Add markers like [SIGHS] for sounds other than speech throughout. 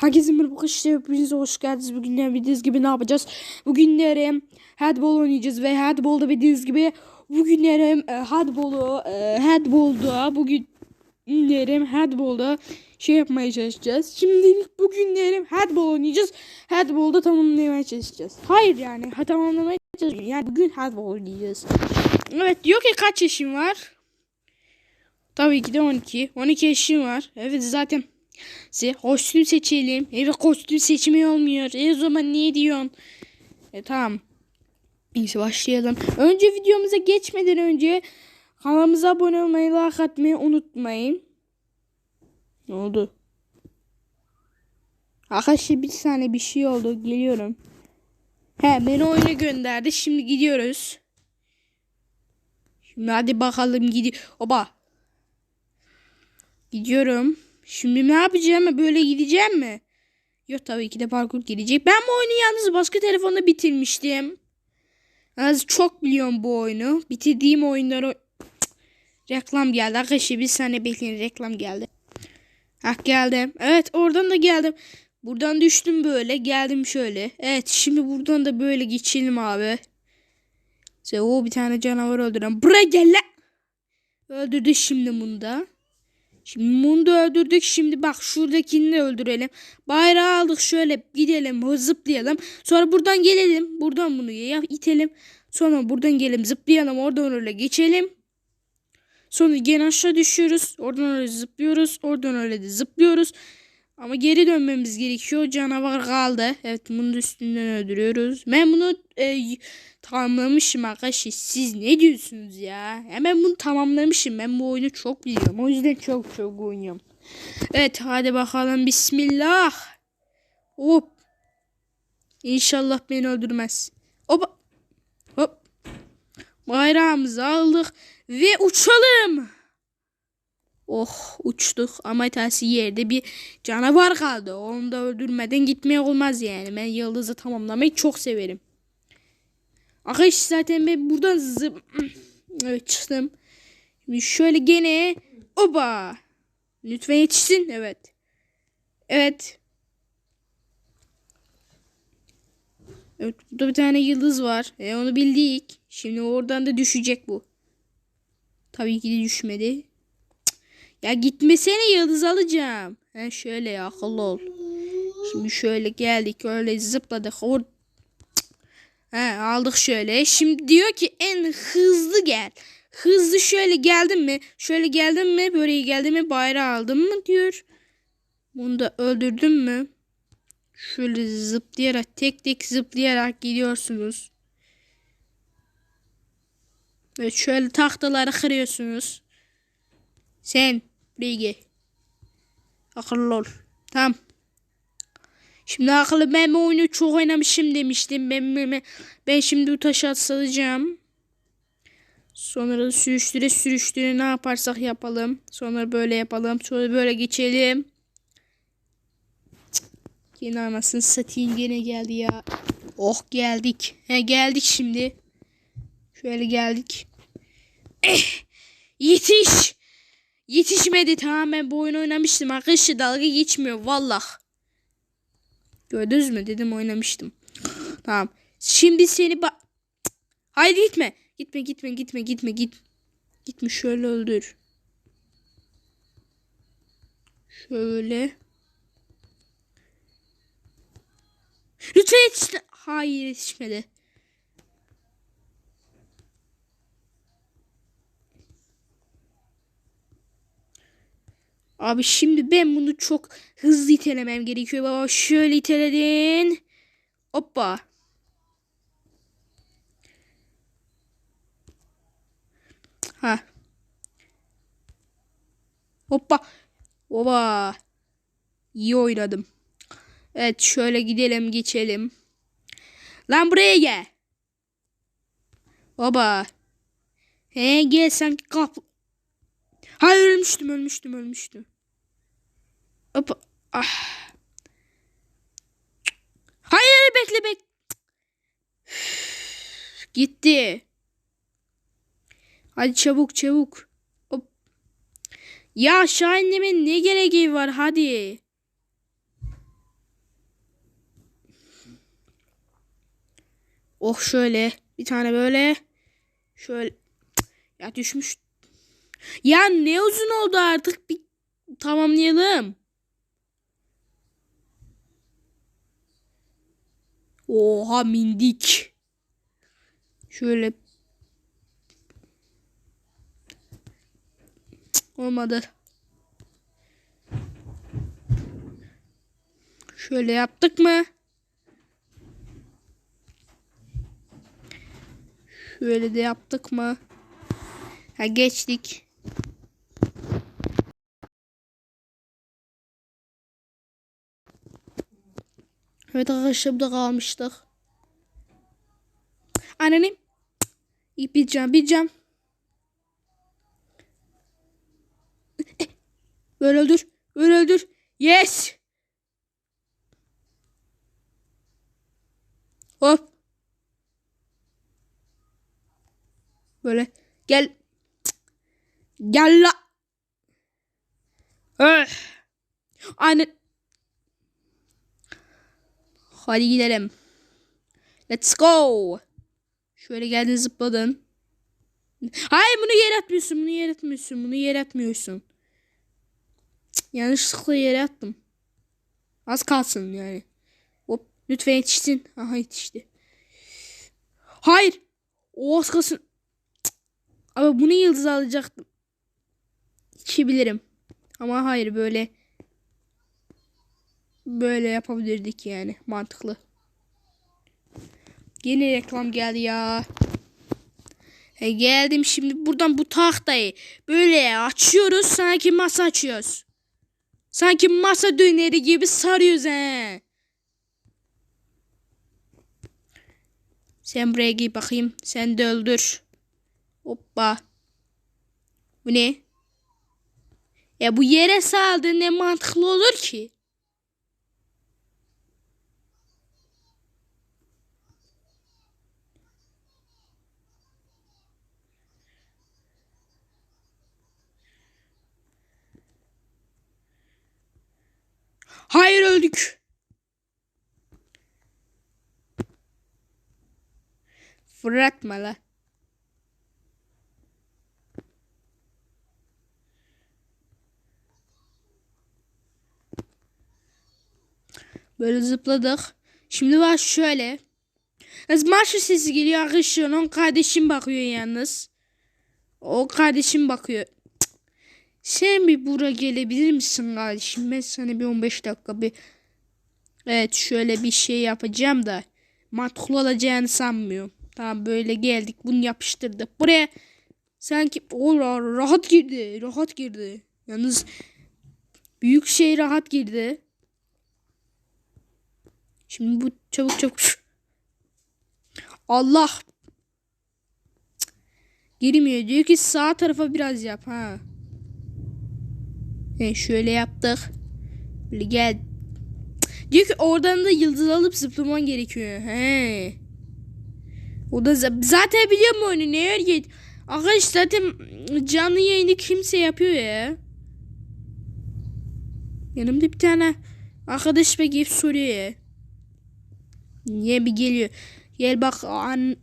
Herkese merhaba işte hepinize hoş geldiniz. Bugün ne bildiğiniz gibi ne yapacağız? Bugünlerim handball oynayacağız ve handballda bildiğiniz gibi bugünlerim e, handballu e, handballda bugünlerim handballda şey yapmaya çalışacağız. Şimdilik bugünlerim handball oynayacağız. Handballda tamamlamaya çalışacağız. Hayır yani ha, tamamlamaya çalışacağız. Yani bugün handball oynayacağız. Evet diyor ki kaç yaşın var? Tabii ki de 12. 12 yaşım var. Evet zaten size kostüm seçelim. Evet kostüm seçimi olmuyor. E o zaman niye diyorsun? E tamam. Neyse başlayalım. Önce videomuza geçmeden önce kanalımıza abone olmayı, like atmayı unutmayın. Ne oldu? Arkadaşlar bir saniye bir şey oldu. Geliyorum. He beni oyuna gönderdi. Şimdi gidiyoruz. Şimdi hadi bakalım gidiyor. Oba. Gidiyorum. Şimdi ne yapacağım? Böyle gideceğim mi? Yok tabii ki de parkur gelecek. Ben bu oyunu yalnız başka telefonda bitirmiştim. Az çok biliyorum bu oyunu. Bitirdiğim oyunları... Reklam geldi. Arkadaşlar bir saniye bekleyin. Reklam geldi. Hah geldim. Evet oradan da geldim. Buradan düştüm böyle. Geldim şöyle. Evet şimdi buradan da böyle geçelim abi. İşte o bir tane canavar öldüren. Buraya gel lan. Öldürdü şimdi bunu da. Şimdi bunu da öldürdük. Şimdi bak şuradakini de öldürelim. Bayrağı aldık şöyle gidelim zıplayalım. Sonra buradan gelelim. Buradan bunu ya itelim. Sonra buradan gelelim zıplayalım. Oradan öyle geçelim. Sonra gene aşağı düşüyoruz. Oradan öyle zıplıyoruz. Oradan öyle de zıplıyoruz. Ama geri dönmemiz gerekiyor. Canavar kaldı. Evet bunu da üstünden öldürüyoruz. Ben bunu e, tamamlamışım arkadaşlar. Siz ne diyorsunuz ya? Hemen bunu tamamlamışım. Ben bu oyunu çok biliyorum. O yüzden çok çok oynuyorum. Evet hadi bakalım. Bismillah. Hop. İnşallah beni öldürmez. Hop. Hop. Bayrağımızı aldık. Ve uçalım. Oh uçtuk ama tersi yerde bir canavar kaldı. Onu da öldürmeden gitmeye olmaz yani. Ben yıldızı tamamlamayı çok severim. Arkadaşlar zaten ben buradan zıp... [CLEARS THROAT] Evet çıktım. Şimdi şöyle gene oba. Lütfen yetişsin. Evet. Evet. Evet burada bir tane yıldız var. E, onu bildik. Şimdi oradan da düşecek bu. Tabii ki de düşmedi. Ya gitmesene yıldız alacağım. He şöyle ya akıllı ol. Şimdi şöyle geldik öyle zıpladık. Or He aldık şöyle. Şimdi diyor ki en hızlı gel. Hızlı şöyle geldin mi? Şöyle geldin mi? Böyle geldin mi? Bayrağı aldın mı diyor. Bunu da öldürdün mü? Şöyle zıplayarak tek tek zıplayarak gidiyorsunuz. Ve şöyle tahtaları kırıyorsunuz. Sen gel. Akıllı ol. Tamam. Şimdi akıllı ben bu oyunu çok oynamışım demiştim. Ben, ben, ben şimdi bu taşı atsalacağım. Sonra sürüştüre sürüştüre ne yaparsak yapalım. Sonra böyle yapalım. Sonra böyle geçelim. Yine anasını satayım gene geldi ya. Oh geldik. He geldik şimdi. Şöyle geldik. Eh, yetiş. Yetişmedi tamam ben bu oyunu oynamıştım. Arkadaşlar dalga geçmiyor vallah. Gördünüz mü dedim oynamıştım. Tamam. Şimdi seni bak. Haydi gitme. Gitme gitme gitme gitme git. Gitme şöyle öldür. Şöyle. Lütfen yetişti. Hayır yetişmedi. Abi şimdi ben bunu çok hızlı itelemem gerekiyor baba. Şöyle iteledin. Hoppa. Ha. Hoppa. Oba. İyi oynadım. Evet şöyle gidelim geçelim. Lan buraya gel. Baba. He gel sen kap. Hayır ölmüştüm ölmüştüm ölmüştüm. Hop ah. Hayır bekle bek. [SIGHS] Gitti. Hadi çabuk çabuk. Hop. Ya aşağı ne gereği var hadi. Oh şöyle. Bir tane böyle. Şöyle. Ya düşmüş. Ya ne uzun oldu artık. Bir tamamlayalım. Oha mindik. Şöyle. Olmadı. Şöyle yaptık mı? Şöyle de yaptık mı? Ha geçtik. Evet arkadaşlar burada kalmıştık. Annenim. İyi bileceğim bileceğim. Böyle öldür. Böyle öldür. Yes. Hop. Böyle gel. Gel la. Öh. Anne. Hadi gidelim. Let's go. Şöyle geldin zıpladın. Hayır bunu yere atmıyorsun. Bunu yere atmıyorsun. Bunu yere atmıyorsun. Cık, yanlışlıkla yere attım. Az kalsın yani. Hop lütfen yetişsin. Aha yetişti. Hayır. O az kalsın. Cık. Ama bunu yıldız alacaktım. İçebilirim. Ama hayır böyle böyle yapabilirdik yani mantıklı. Yine reklam geldi ya. He geldim şimdi buradan bu tahtayı böyle açıyoruz sanki masa açıyoruz. Sanki masa döneri gibi sarıyoruz he. Sen buraya gir bakayım. Sen de öldür. Hoppa. Bu ne? Ya bu yere saldı ne mantıklı olur ki? Hayır öldük. Fırlatma la. Böyle zıpladık. Şimdi var şöyle. Az marş sesi geliyor arkadaşlar. Onun kardeşim bakıyor yalnız. O kardeşim bakıyor. Sen bir buraya gelebilir misin kardeşim? Ben sana bir 15 dakika bir Evet şöyle bir şey yapacağım da mantıklı olacağını sanmıyorum. Tamam böyle geldik bunu yapıştırdık. Buraya sanki o rahat girdi. Rahat girdi. Yalnız büyük şey rahat girdi. Şimdi bu çabuk çabuk. Allah. Girmiyor. Diyor ki sağ tarafa biraz yap ha. He, şöyle yaptık. Böyle gel. Diyor ki oradan da yıldız alıp zıplaman gerekiyor. He. O da za- zaten biliyor mu oyunu? Ne öyle? Arkadaş zaten canlı yayını kimse yapıyor ya. Yanımda bir tane arkadaş bekleyip soruyor ya. Niye bir geliyor? Gel bak an.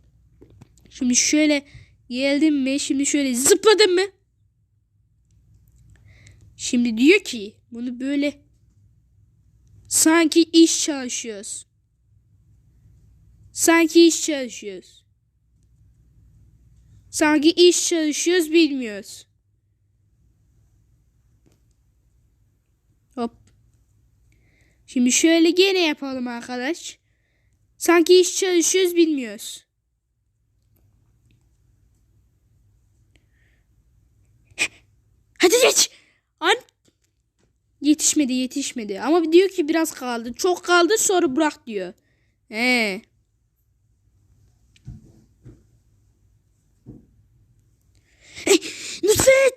Şimdi şöyle geldim mi? Şimdi şöyle zıpladım mı? Şimdi diyor ki bunu böyle sanki iş çalışıyoruz. Sanki iş çalışıyoruz. Sanki iş çalışıyoruz bilmiyoruz. Hop. Şimdi şöyle gene yapalım arkadaş. Sanki iş çalışıyoruz bilmiyoruz. Hadi geç. An yetişmedi yetişmedi. Ama diyor ki biraz kaldı. Çok kaldı sonra bırak diyor. He. Lütfen.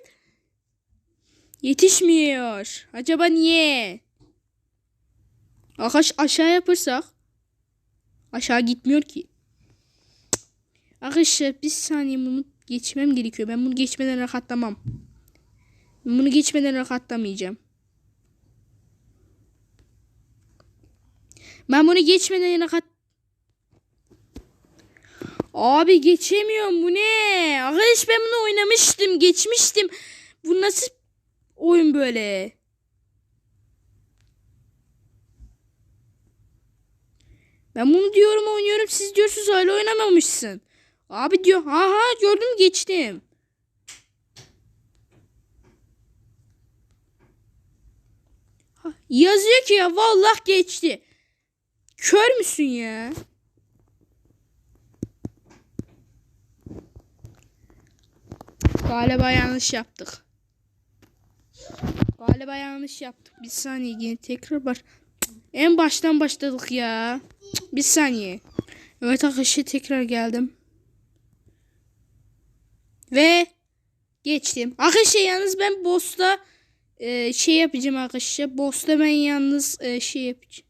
Yetişmiyor. Acaba niye? Arkadaş aşağı yapırsak. Aşağı gitmiyor ki. Arkadaşlar bir saniye bunu geçmem gerekiyor. Ben bunu geçmeden rahatlamam. Bunu geçmeden rahatlamayacağım. Ben bunu geçmeden rahat... Abi geçemiyorum bu ne? Arkadaş ben bunu oynamıştım. Geçmiştim. Bu nasıl oyun böyle? Ben bunu diyorum oynuyorum. Siz diyorsunuz hala oynamamışsın. Abi diyor. Ha ha gördüm geçtim. Yazıyor ki ya vallahi geçti. Kör müsün ya? Galiba yanlış yaptık. Galiba yanlış yaptık. Bir saniye yine tekrar baş. En baştan başladık ya. Bir saniye. Evet arkadaşlar tekrar geldim. Ve geçtim. Arkadaşlar yalnız ben boss'ta e, şey yapacağım arkadaşlar. Boss'ta ben yalnız e, şey yapacağım.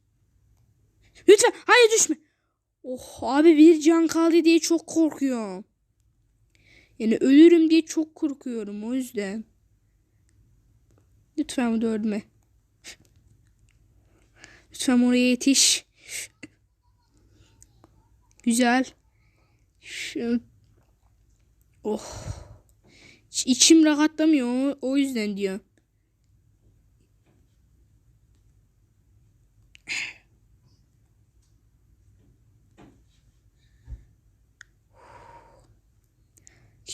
Lütfen hayır düşme. Oh abi bir can kaldı diye çok korkuyorum. Yani ölürüm diye çok korkuyorum o yüzden. Lütfen bu dördüme. Lütfen oraya yetiş. Güzel. Oh. İç- İçim rahatlamıyor o yüzden diyor.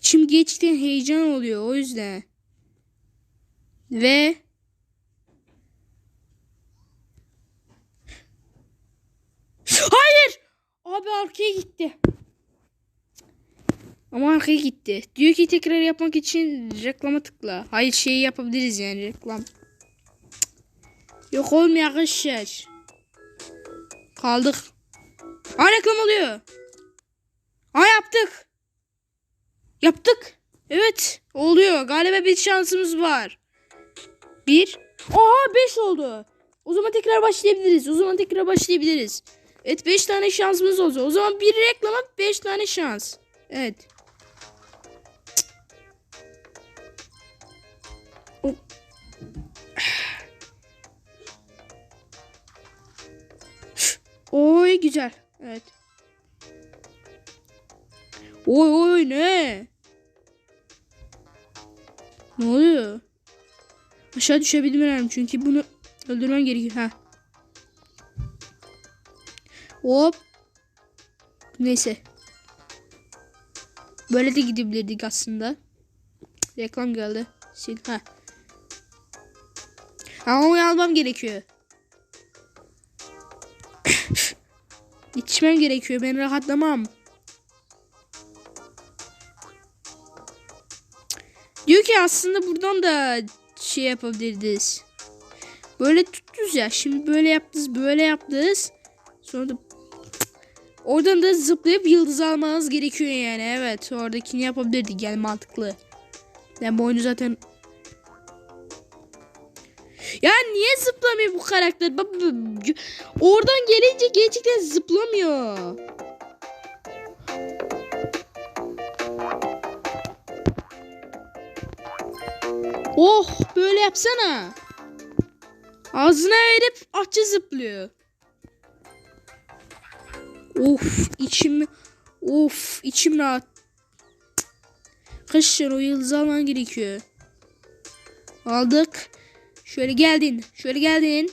İçim geçti heyecan oluyor o yüzden. Ve Hayır! Abi arkaya gitti. Ama arkaya gitti. Diyor ki tekrar yapmak için reklama tıkla. Hayır şeyi yapabiliriz yani reklam. Yok olmuyor arkadaşlar. Kaldık. Aa reklam oluyor. Aa yaptık. Yaptık. Evet oluyor. Galiba bir şansımız var. Bir. Aha beş oldu. O zaman tekrar başlayabiliriz. O zaman tekrar başlayabiliriz. Evet 5 tane şansımız oldu. O zaman bir reklama 5 tane şans. Evet. [SIGHS] Oy güzel. Evet. Oy oy ne? Ne oluyor? Aşağı düşebilirim çünkü bunu öldürmem gerekiyor. Ha. Hop. Neyse. Böyle de gidebilirdik aslında. Reklam geldi. Sil. Ha. Ama onu almam gerekiyor. [COUGHS] İçmem gerekiyor. Ben rahatlamam. Aslında buradan da şey yapabiliriz. Böyle tuttunuz ya. Şimdi böyle yaptınız, böyle yaptınız. Sonra da oradan da zıplayıp yıldız almanız gerekiyor yani. Evet, oradakini yapabilirdik yani mantıklı. Yani bu oyunu zaten ya niye zıplamıyor bu karakter? Oradan gelince gerçekten zıplamıyor. Oh böyle yapsana. Ağzına verip açı zıplıyor. Of içim of içim rahat. Kışın o yıldızı alman gerekiyor. Aldık. Şöyle geldin. Şöyle geldin.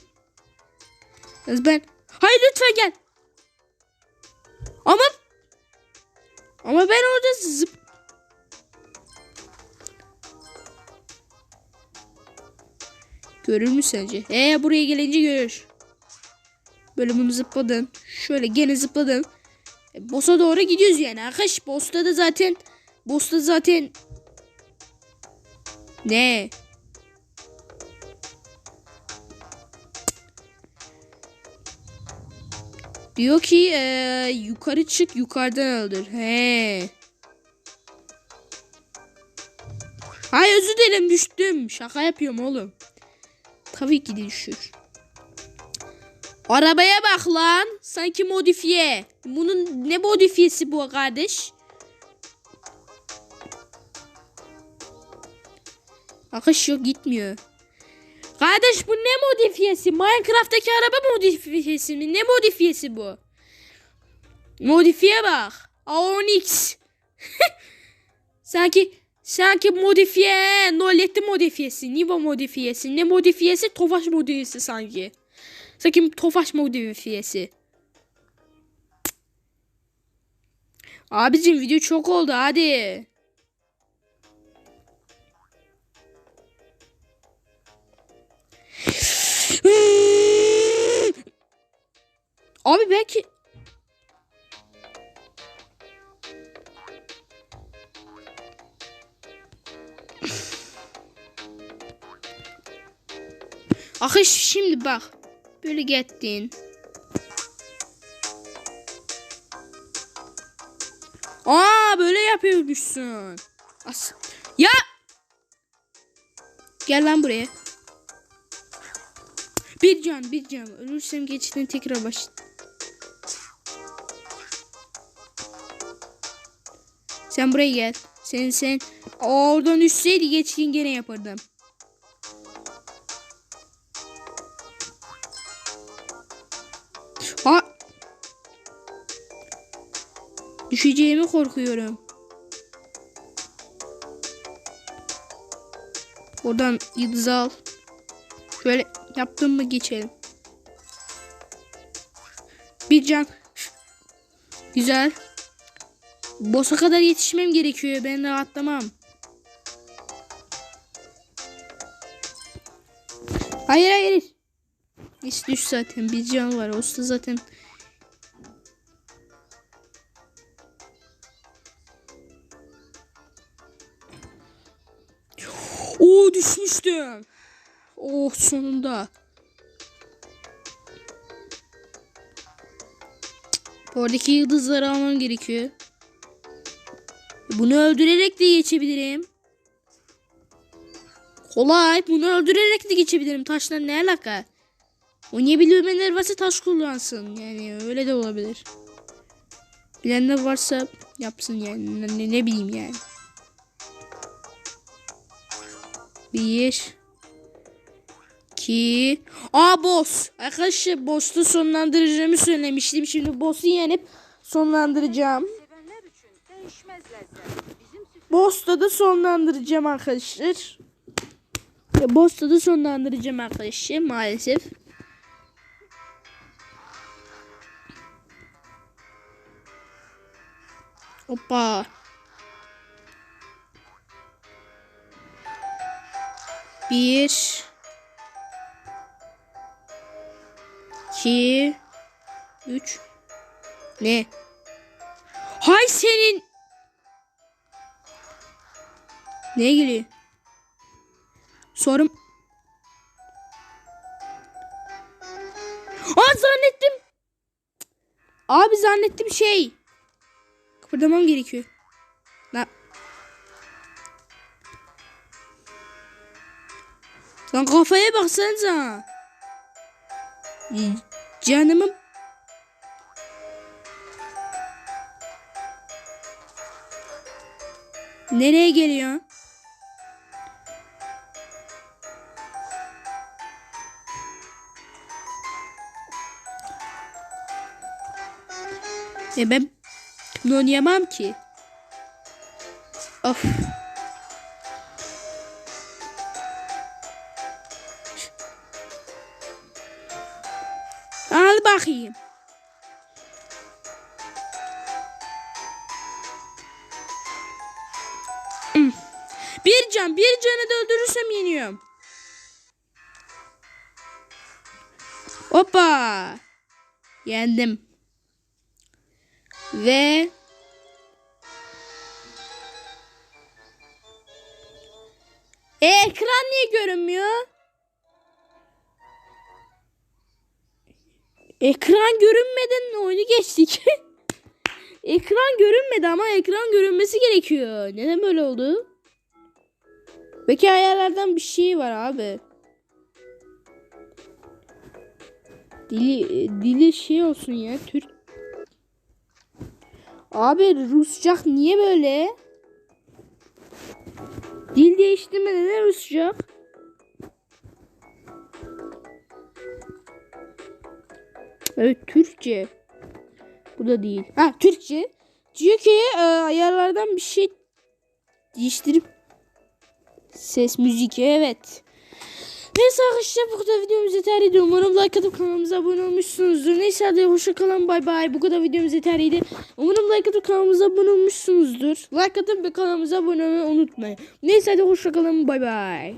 Yalnız ben Hayır lütfen gel. Ama ama ben orada zıp Görür mü sence? Ee buraya gelince görür. Böyle bunu zıpladın. Şöyle gene zıpladın. E, boss'a doğru gidiyoruz yani. Arkadaş boss'ta da zaten boss'ta zaten ne? Diyor ki eee, yukarı çık yukarıdan öldür. He. Ay özür dilerim düştüm. Şaka yapıyorum oğlum. Tabii ki de düşür. Arabaya bak lan. Sanki modifiye. Bunun ne modifiyesi bu kardeş? Akış yok gitmiyor. Kardeş bu ne modifiyesi? Minecraft'taki araba modifiyesi mi? Ne modifiyesi bu? Modifiye bak. A10X. [LAUGHS] sanki sanki modifiye, Noletti modifiyesi, Nivo modifiyesi, ne modifiyesi, Tofaş modifiyesi sanki. Sanki Tofaş modifiyesi. Abicim video çok oldu hadi. Abi belki Akış şimdi bak. Böyle gittin. Aa böyle yapıyormuşsun. As ya Gel lan buraya. Bir can, bir can. Ölürsem geçitten tekrar baş. Sen buraya gel. Sen sen oradan düşseydi geçkin gene yapardım. Düşeceğimi korkuyorum. Oradan yıldız al. Şöyle yaptım mı geçelim. Bir can. Güzel. Boss'a kadar yetişmem gerekiyor. Ben rahatlamam. Hayır hayır. Hiç düş zaten. Bir can var. Olsa zaten. Düşmüştüm. Oh sonunda. Oradaki yıldızları almam gerekiyor. Bunu öldürerek de geçebilirim. Kolay. Bunu öldürerek de geçebilirim. Taşla ne alaka? Oynayabilmeyenler varsa taş kullansın. Yani öyle de olabilir. Bilenler varsa yapsın yani. Ne, ne bileyim yani. Bir. iki. Aa boss. Arkadaşlar boss'u sonlandıracağımı söylemiştim. Şimdi boss'u yenip sonlandıracağım. Boss'ta da sonlandıracağım arkadaşlar. Boss'ta da sonlandıracağım arkadaşlar maalesef. Hoppa. Bir. iki, Üç. Ne? Hay senin. Neye geliyor? Sorum. Aa zannettim. Abi zannettim şey. Kıpırdamam gerekiyor. Lan kafaya baksanıza. Canımın Nereye geliyor? E ben bunu oynayamam ki. Of. Al bakayım. Bir can, bir canı da öldürürsem yeniyorum. Hoppa. Yendim. Ve ekran niye görünmüyor? Ekran görünmeden oyunu geçtik. [LAUGHS] ekran görünmedi ama ekran görünmesi gerekiyor. Neden böyle oldu? Belki ayarlardan bir şey var abi. Dili dili şey olsun ya Türk. Abi Rusçak niye böyle? Dil değiştirme neden Evet Türkçe. Bu da değil. Ha Türkçe. Diyor ki e, ayarlardan bir şey değiştirip ses müzik evet. Neyse arkadaşlar bu kadar videomuz yeterliydi. Umarım like atıp kanalımıza abone olmuşsunuzdur. Neyse hadi hoşça kalın bay bay. Bu kadar videomuz yeterliydi. Umarım like atıp kanalımıza abone olmuşsunuzdur. Like atıp ve kanalımıza abone olmayı unutmayın. Neyse hadi hoşça kalın bay bay.